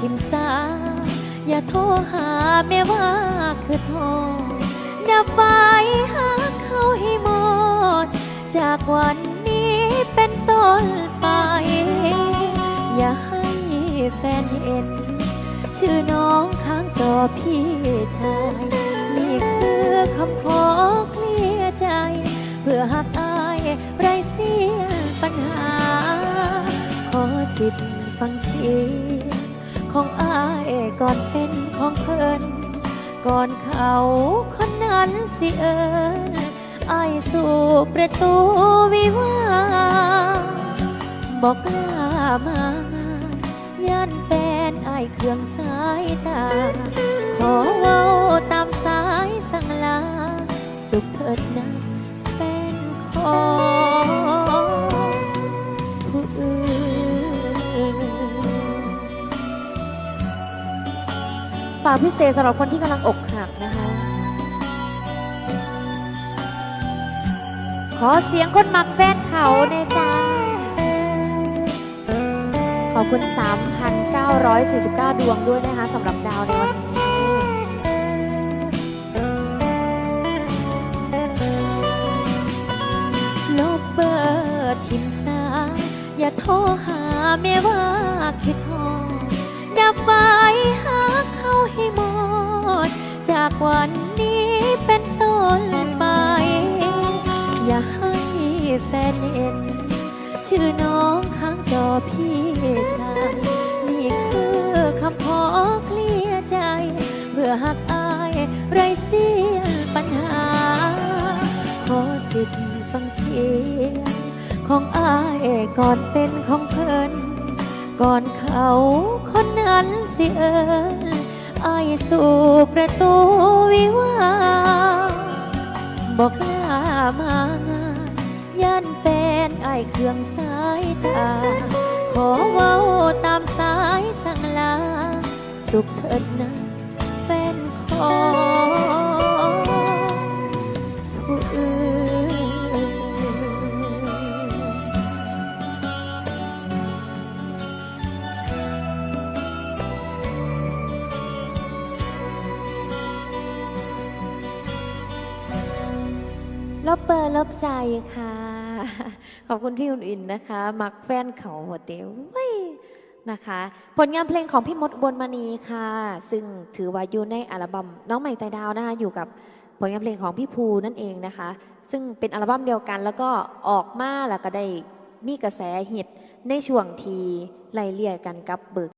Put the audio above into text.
ทิมสา อย่าโทรหาแม่ว่าคือทองดับไฟหาเขาให้หมด จากวันนี้เป็นต้นไป อย่าให้แฟนเห็น ชื่อน้องข้างจอพี่ชาย นี่คือคำขอเคลียร์ใจ เพื่อหักอายไรเสียปัญหา ขอสิทธิ์ฟังเสียง ของอายก่อนเป็นของเพิ่นก่อนเขาคนนั้นสิเอิญอายสู่ประตูวิวาบอกกล้ามางานย่านแฟนอายเครื่องสายตา ขอเว้าตามสายสั่งลา สุขเถิดนะแฟนขอ ฝากพิเศษสำหรับคนที่กำลังอกหักนะคะ ขอเสียงคนมักแฟนเขาเนจ้า ขอบคุณ 3,949 ดวงด้วยนะคะสำหรับดาวในวันนี้ลบเบอร์ทิมสาอย่าโทรหาแม่ว่าคิดฮอ ข้างจอพี่ชายนี่คือคำขอเคลียร์ใจ เพื่อหักอายไรเสียปัญหา ขอสิทธิ์ฟังเสียงของอายก่อนเป็นของเพิ่นก่อนเขาคนนั้นสิเอิญอายสู่ประตูวิวาบอกลามางานย่านแฟ นอเครื่องสายตา ขอเว้าตามสายสั่งลา สุขเถิดนะแฟนของผู้อื่นลบเบอร์ลบใจค่ะ ขอบคุณพี่อุ่นอินนะคะ มักแฟนเขาหัวเตียวุ้ยนะคะ ผลงานเพลงของพี่มดอุบนมณีค่ะ ซึ่งถือว่าอยู่ในอัลบั้มน้องใหม่ไตดาวนะคะ อยู่กับผลงานเพลงของพี่ภูนั่นเองนะคะ ซึ่งเป็นอัลบั้มเดียวกันแล้วก็ออกมาแล้วก็ได้มีกระแสฮิตในช่วงทีไล่เลี่ยกันกับเบิก